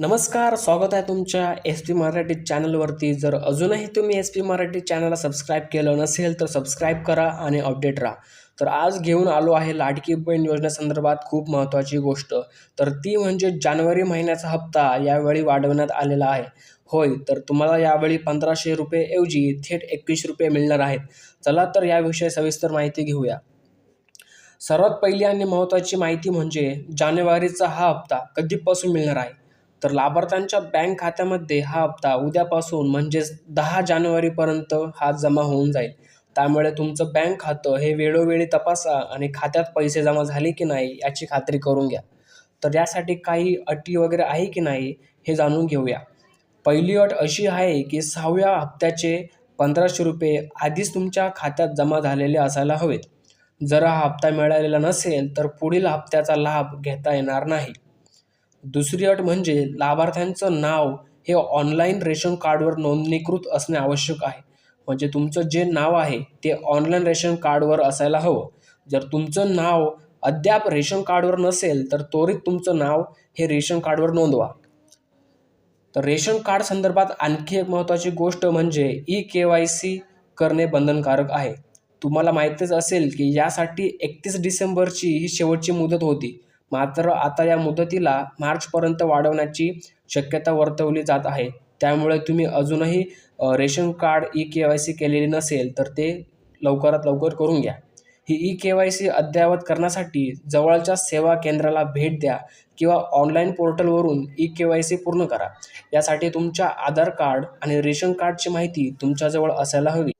नमस्कार स्वागत आहे तुमच्या एस पी मराठी चॅनलवरती. जर अजूनही तुम्ही एस पी मराठी चॅनलला सबस्क्राईब केलं नसेल तर सबस्क्राईब करा आणि अपडेट राहा. तर आज घेऊन आलो आहे लाडकी बहीण योजनेसंदर्भात खूप महत्त्वाची गोष्ट. तर ती म्हणजे जानेवारी महिन्याचा हप्ता यावेळी वाढवण्यात आलेला आहे. होय तर तुम्हाला यावेळी पंधराशे रुपयेऐवजी थेट एकवीस रुपये मिळणार आहेत. चला तर याविषयी सविस्तर माहिती घेऊया. सर्वात पहिली आणि महत्त्वाची माहिती म्हणजे जानेवारीचा हा हप्ता कधीपासून मिळणार आहे? तर लाभार्थ्यांच्या बँक खात्यामध्ये हा हप्ता उद्यापासून म्हणजेच दहा जानेवारीपर्यंत हा जमा होऊन जाईल. त्यामुळे तुमचं बँक खातं हे वेळोवेळी तपासा आणि खात्यात पैसे जमा झाले की नाही याची खात्री करून घ्या. तर यासाठी काही अटी वगैरे आहे की नाही हे जाणून घेऊया. पहिली अट अशी आहे की सहाव्या हप्त्याचे पंधराशे रुपये आधीच तुमच्या खात्यात जमा झालेले असायला हवेत. जर हा हप्ता मिळालेला नसेल तर पुढील हप्त्याचा लाभ घेता येणार नाही. दुसरी अट म्हणजे लाभार्थ्यांचं नाव हे ऑनलाईन रेशन कार्डवर नोंदणीकृत असणे आवश्यक आहे. म्हणजे तुमचं जे नाव आहे ते ऑनलाईन रेशन कार्डवर असायला हवं. जर तुमचं नाव अद्याप रेशन कार्डवर नसेल तर त्वरित तुमचं नाव हे रेशन कार्डवर नोंदवा. तर रेशन कार्ड संदर्भात आणखी एक महत्त्वाची गोष्ट म्हणजे ई के वाय सी करणे बंधनकारक आहे. तुम्हाला माहितीच असेल की यासाठी एकतीस डिसेंबरची ही शेवटची मुदत होती. मात्र आता या मुदतीला मार्चपर्यंत वाढवण्याची शक्यता वर्तवली जात आहे. त्यामुळे तुम्ही अजूनही ration card e K Y C केलेली नसेल तर ते लवकरात लवकर करून घ्या. ही ई के वाय सी अद्ययावत करण्यासाठी जवळच्या सेवा केंद्राला भेट द्या किंवा ऑनलाईन पोर्टलवरून ई के वाय सी पूर्ण करा. यासाठी तुमच्या आधार कार्ड आणि रेशन कार्डची माहिती तुमच्याजवळ असायला हवी.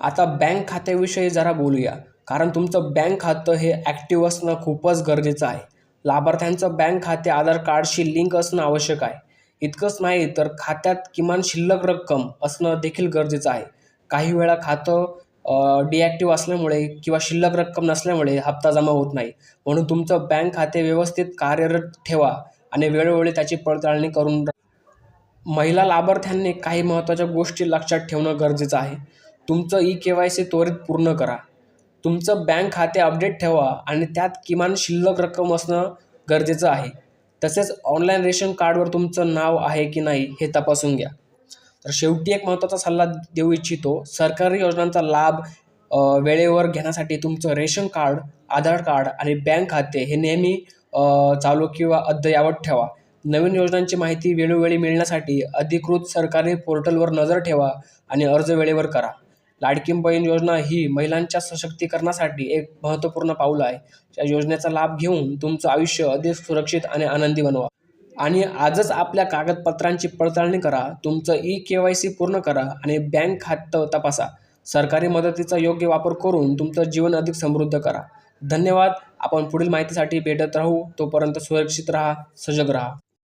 आता बँक खात्याविषयी जरा बोलूया. कारण तुमचं बँक खातं हे ॲक्टिव्ह असणं खूपच गरजेचं आहे. लाभार्थ्यांचं बँक खाते आधार कार्डशी लिंक असणं आवश्यक आहे. इतकंच नाही तर खात्यात किमान शिल्लक रक्कम असणं देखील गरजेचं आहे. काही वेळा खातं डिॲक्टिव्ह असल्यामुळे किंवा शिल्लक रक्कम नसल्यामुळे हप्ता जमा होत नाही. म्हणून तुमचं बँक खाते व्यवस्थित कार्यरत ठेवा आणि वेळोवेळी त्याची पडताळणी करून महिला लाभार्थ्यांनी काही महत्त्वाच्या गोष्टी लक्षात ठेवणं गरजेचं आहे. तुमचं ई के वाय सी त्वरित पूर्ण करा. तुमचं बँक खाते अपडेट ठेवा आणि त्यात किमान शिल्लक रक्कम असणं गरजेचं आहे. तसेच ऑनलाईन रेशन कार्डवर तुमचं नाव आहे की नाही हे तपासून घ्या. तर शेवटी एक महत्त्वाचा सल्ला देऊ इच्छितो सरकारी योजनांचा लाभ वेळेवर घेण्यासाठी तुमचं रेशन कार्ड आधार कार्ड आणि बँक खाते हे नेहमी चालू किंवा अद्ययावत ठेवा. नवीन योजनांची माहिती वेळोवेळी मिळण्यासाठी अधिकृत सरकारी पोर्टलवर नजर ठेवा आणि अर्ज वेळेवर करा. लाडकी बहीण योजना ही महिलांच्या सशक्तीकरणासाठी एक महत्त्वपूर्ण पाऊल आहे. या योजनेचा लाभ घेऊन तुमचं आयुष्य अधिक सुरक्षित आणि आनंदी बनवा. आणि आजच आपल्या कागदपत्रांची पडताळणी करा तुमचं ई के वाय सी पूर्ण करा आणि बँक खातं तपासा. सरकारी मदतीचा योग्य वापर करून तुमचं जीवन अधिक समृद्ध करा. धन्यवाद. आपण पुढील माहितीसाठी भेटत राहू. तोपर्यंत सुरक्षित राहा सजग राहा.